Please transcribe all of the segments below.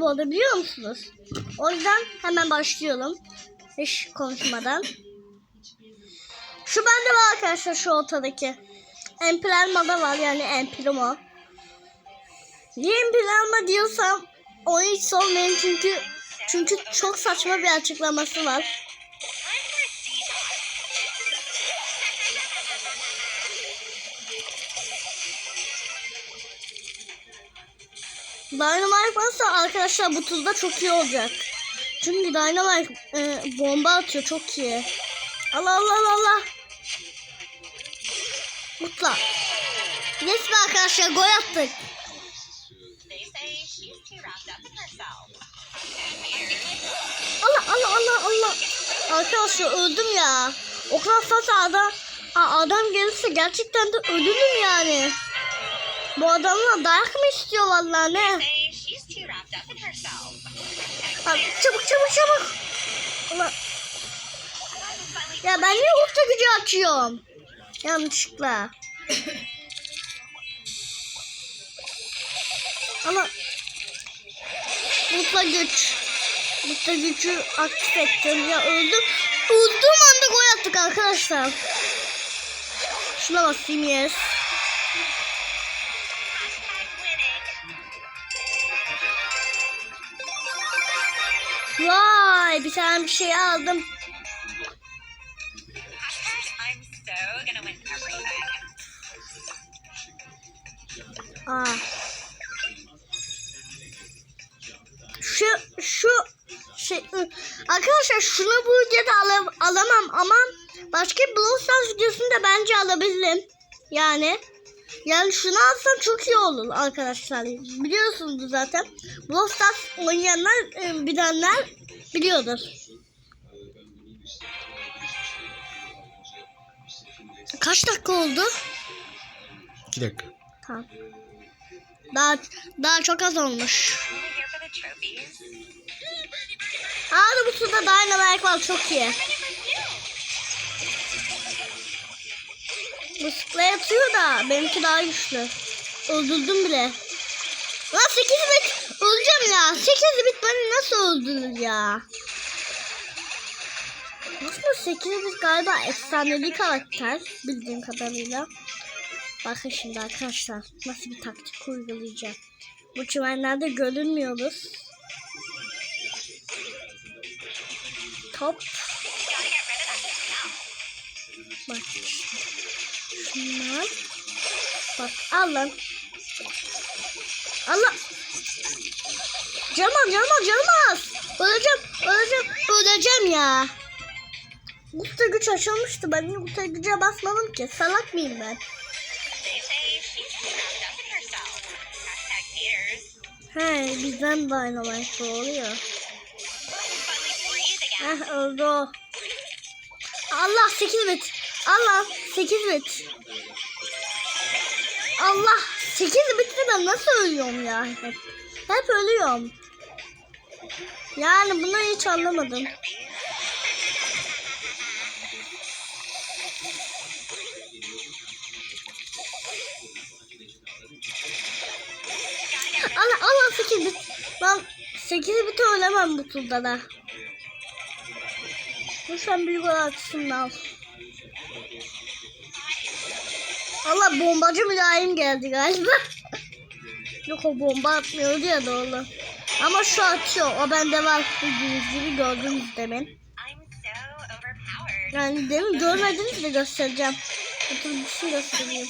bu arada biliyor musunuz? O yüzden hemen başlayalım. Hiç konuşmadan. Şu bende var arkadaşlar şu ortadaki. Empirelma'da var yani Empirmo. Niye Empirelma diyorsam onu hiç sormayın çünkü çünkü çok saçma bir açıklaması var. Dynamite varsa arkadaşlar bu turda çok iyi olacak. Çünkü Dynamite e, bomba atıyor çok iyi. Allah Allah Allah Allah. Mutla. Yes arkadaşlar gol attık. Allah Allah Allah Allah. Arkadaşlar öldüm ya. O kadar fazla adam, adam gelirse gerçekten de ölürüm yani. Bu adamla dayak mı istiyor vallahi ne? Abi, çabuk çabuk çabuk. Allah. Ya ben niye ultra gücü açıyorum? Yanlışlıkla. Ama ultra güç. Ultra gücü aktif ettim. Ya öldüm. Öldüğüm anda gol attık arkadaşlar. Şuna basayım yes. Vay bir tane bir şey aldım. Aa. Şu şu şey arkadaşlar şunu bu videoda ala- alamam ama başka bir Brawl Stars videosunda bence alabilirim. Yani yani şunu alsam çok iyi olur arkadaşlar. Biliyorsunuz zaten. Brawl Stars oynayanlar bilenler biliyordur. Kaç dakika oldu? 2 dakika. Tamam. Daha daha çok az olmuş. Aa bu suda Dynamite var çok iyi. Bu spray atıyor da benimki daha güçlü. Öldürdüm bile. Lan 8 bit öleceğim ya. 8 bit beni nasıl öldürür ya? Aslında 8 bit galiba efsanevi karakter bildiğim kadarıyla. Bakın şimdi arkadaşlar nasıl bir taktik uygulayacağım. Bu çimenlerde görünmüyoruz. Top. Bak. Şunlar. Bak al lan. Allah. Canım canım canım Öleceğim. Öleceğim. Öleceğim ya. Usta güç açılmıştı. Ben usta güce basmadım ki? Salak mıyım ben? He bizden oluyor. But we breathe again. Heh öldü o. Allah 8 bit. Allah 8 bit. Allah 8 bitti ben nasıl ölüyorum ya hep. Hep ölüyorum. Yani bunu hiç anlamadım. Allah Allah 8 bit. Ben 8 bit ölemem bu turda da. Lütfen büyük olarak al. Allah bombacı mülayim geldi galiba. Yok o bomba atmıyordu ya doğru. Ama şu atıyor. O bende var. Bildiğiniz gibi gördünüz demin. Yani demin görmediniz de göstereceğim. Bir şey göstereyim.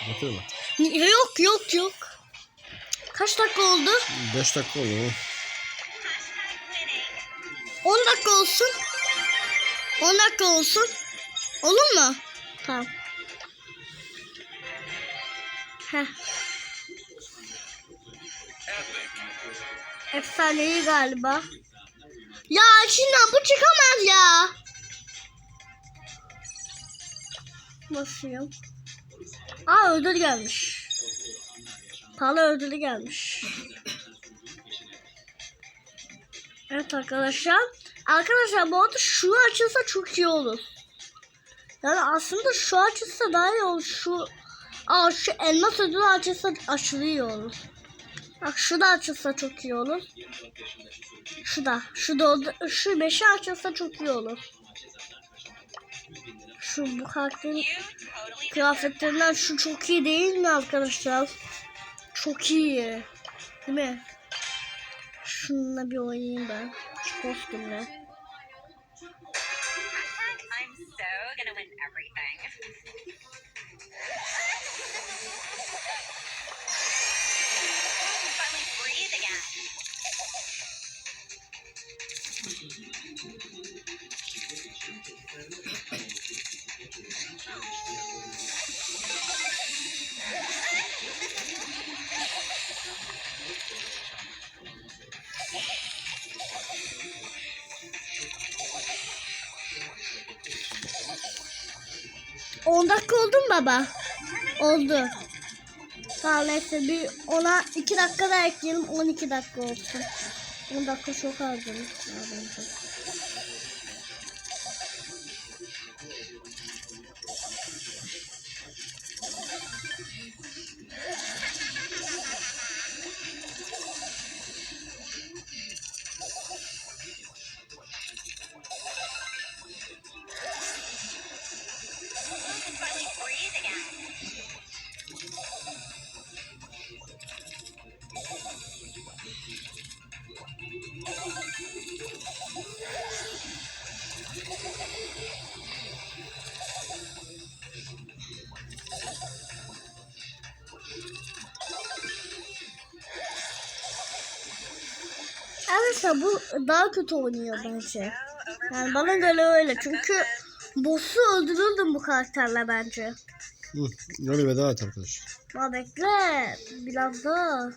Kapatıyor mu? Yok yok yok. Kaç dakika oldu? 5 dakika oldu. 10 dakika olsun. 10 dakika olsun. Olur mu? Tamam. Heh. Efsanevi galiba. Ya içinden bu çıkamaz ya. Basıyorum. Aa ödül gelmiş. Pala ödülü gelmiş. Evet arkadaşlar. Arkadaşlar bu arada şu açılsa çok iyi olur. Yani aslında şu açılsa daha iyi olur. Şu Aa şu elmas ödülü açılsa aşırı iyi olur. Bak şu da açılsa çok iyi olur. Şu da. Şu da şu beşi açılsa çok iyi olur. Şu bu karakterin kıyafetlerinden şu çok iyi değil mi arkadaşlar? Çok iyi. Değil mi? Şununla bir oynayayım ben. Şu kostümle. Baba? Oldu. Tamam neyse bir ona 2 dakika da ekleyelim 12 dakika olsun. 10 dakika çok az Bu daha kötü oynuyor bence. Yani bana göre öyle çünkü boss'u öldürürdüm bu karakterle bence. Hı. Hadi veda et arkadaşlar. Ama bekle biraz daha.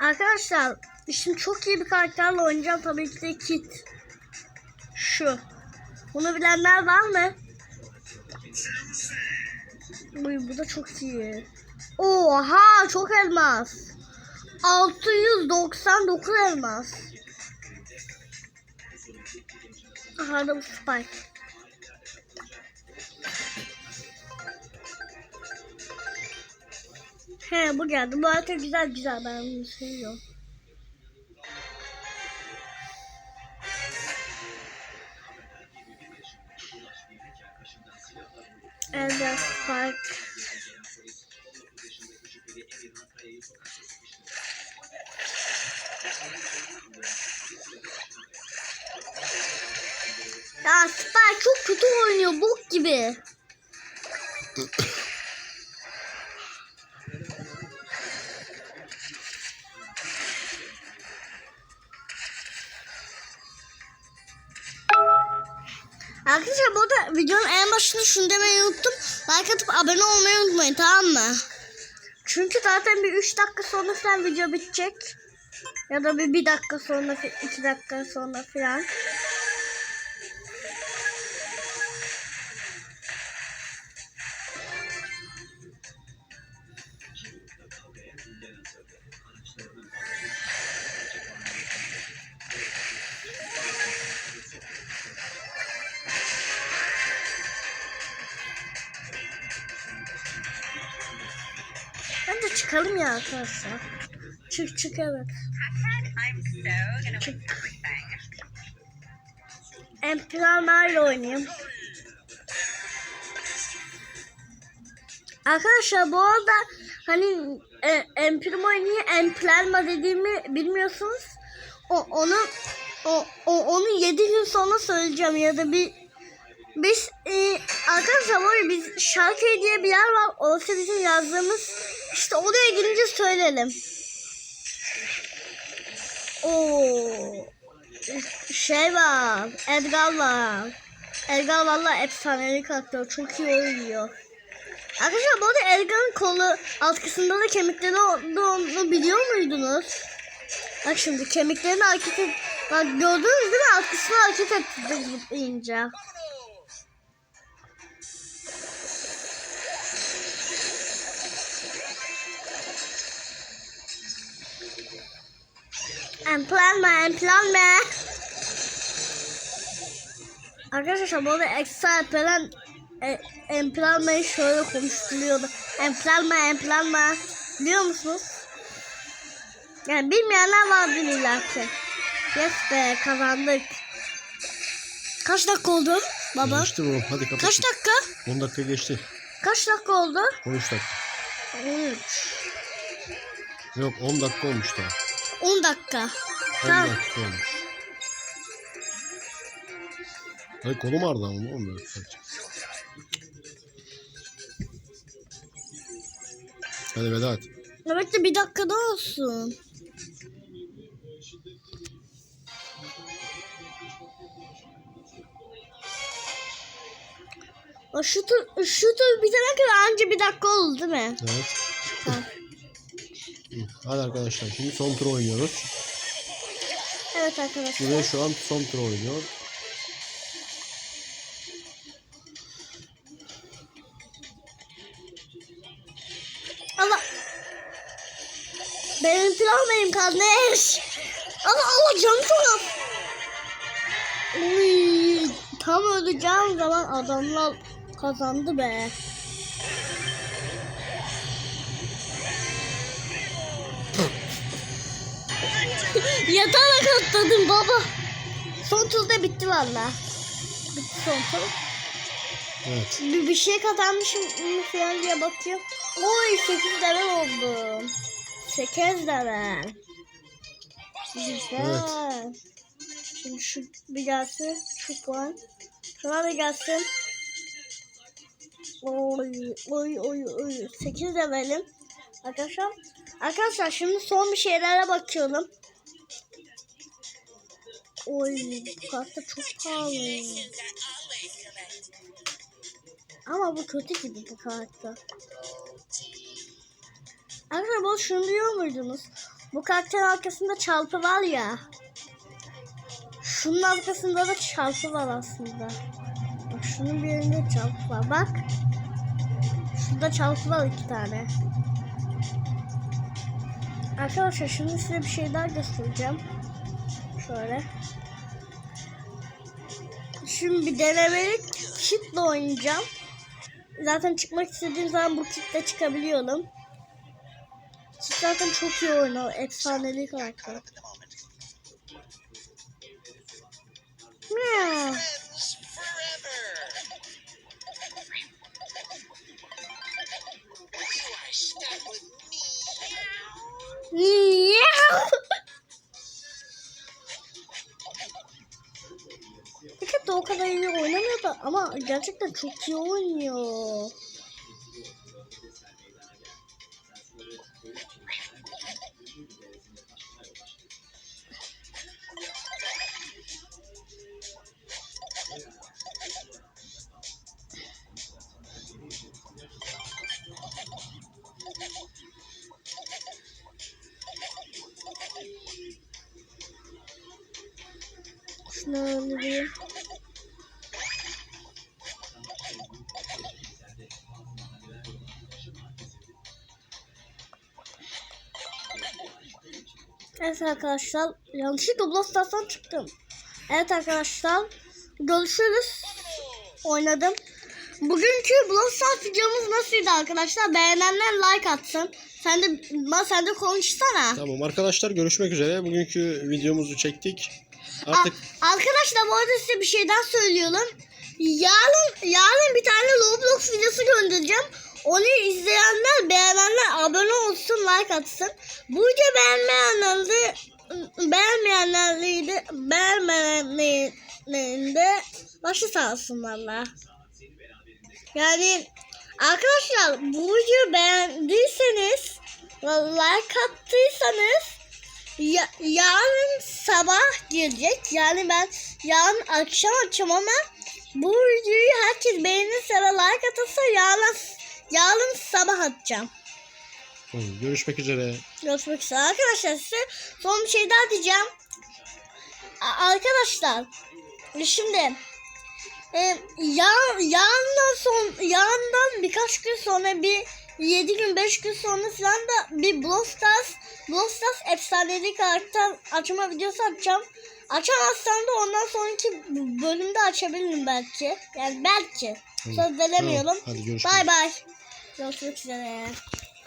Arkadaşlar şimdi çok iyi bir karakterle oynayacağım tabii ki de Kit. Şu. Bunu bilenler var mı? Uy bu da çok iyi. Oha çok elmas. 699 elmas. Aha da bu Spike. He bu geldi. Bu harita güzel güzel ben bunu seviyorum. Arkadaşlar bu arada videonun en başında şunu demeyi unuttum. Like atıp abone olmayı unutmayın tamam mı? Çünkü zaten bir 3 dakika sonra falan video bitecek. Ya da bir 1 dakika sonra, 2 dakika sonra falan. Bence çıkalım ya arkadaşlar. Çık çık evet. Everything. Emplanlarla oynayayım. Arkadaşlar bu arada hani e, Emprimo niye Emplanma dediğimi bilmiyorsunuz. O, onu o, o, onu 7 gün sonra söyleyeceğim ya da bir biz e, arkadaşlar arada biz Şarköy diye bir yer var. Orası bizim yazdığımız işte oraya gidince söyleyelim. Oo şey var. Edgar var. Edgar valla efsanevi karakter. Çok iyi oynuyor. Arkadaşlar bu arada Edgar'ın kolu alt kısmında da kemikleri olduğunu biliyor muydunuz? Bak şimdi kemiklerini hareket et... Bak gördünüz değil mi? Alt kısmı hareket etti zıplayınca. Emplanma, emplanma. Arkadaşlar bu arada ekstra falan e, emplanmayı şöyle konuşturuyordu. Emplanma emplanma. Biliyor musunuz? Yani bilmeyenler vardır illa ki. Yes be kazandık. Kaç dakika oldu baba? Geçti bu. Hadi kapat. Kaç dakika? 10 dakika geçti. Kaç dakika oldu? 13 dakika. 13. Yok 10 dakika olmuş daha. 10 dakika. 10 Tamam. dakika olmuş. Hayır kolum ağrıdı ama olmuyor. sadece. Hadi veda et. Evet de bir dakikada olsun. O şu tur, şu tur bitene kadar anca bir dakika oldu değil mi? Evet. Hadi arkadaşlar şimdi son tur oynuyoruz. Evet arkadaşlar. Buraya şu an son tur oynuyor. Allah. Benim plan benim kardeş. Allah Allah canım çok az. Uy, tam öleceğim zaman adamlar kazandı be. Yatarak atladım baba. Son turda bitti valla. Bitti son tur. Evet. Bir, bir şey kazanmışım mı falan diye bakıyorum. Oy 8 level oldum. 8 level. Güzel. Şimdi şu bir gelsin. Şu puan. Şuna bir gelsin. Oy oy oy oy. 8 levelim. Arkadaşlar. Arkadaşlar şimdi son bir şeylere bakıyorum. Oy bu kartta çok pahalı. Ama bu kötü gibi bu karakter. Arkadaşlar bu şunu biliyor muydunuz? Bu karakterin arkasında çarpı var ya. Şunun arkasında da çarpı var aslında. Bak şunun birinde çarpı var bak. Şurada çarpı var iki tane. Arkadaşlar şimdi size bir şey daha göstereceğim. Şöyle. Şimdi bir denemelik kitle oynayacağım. Zaten çıkmak istediğim zaman bu kitle çıkabiliyorum. Kit zaten çok iyi oynuyor. Efsaneli karakter. Meow. Meow. Ama gerçekten çok iyi oynuyor. Şunu. Evet arkadaşlar yanlışlıkla Brawl Stars'tan çıktım. Evet arkadaşlar görüşürüz. Oynadım. Bugünkü Brawl Stars videomuz nasıldı arkadaşlar? Beğenenler like atsın. Sen de sen de konuşsana. Tamam arkadaşlar görüşmek üzere. Bugünkü videomuzu çektik. Artık A- arkadaşlar bu arada size bir şeyden söylüyorum. Yarın yarın bir tane Roblox videosu göndereceğim. Onu izleyenler, beğenenler abone olsun, like atsın. Bu video beğenmeyenler de beğenmeyenler de beğenmeyenlerin başı sağ olsun valla. Yani arkadaşlar bu videoyu beğendiyseniz like attıysanız ya, yarın sabah gelecek. Yani ben yarın akşam açacağım ama bu videoyu herkes beğenirse ve like atarsa yarın, yarın sabah atacağım. Tamam, görüşmek üzere. Görüşmek üzere. Arkadaşlar size son bir şey daha diyeceğim. A- arkadaşlar şimdi e, yarın, yarından son yarından birkaç gün sonra bir 7 gün 5 gün sonra falan da bir Brawl Stars Brawl Stars efsanevi karakter açma videosu açacağım. Açamazsam da ondan sonraki bölümde açabilirim belki. Yani belki. Söz veremiyorum. Bay bay. Görüşmek üzere.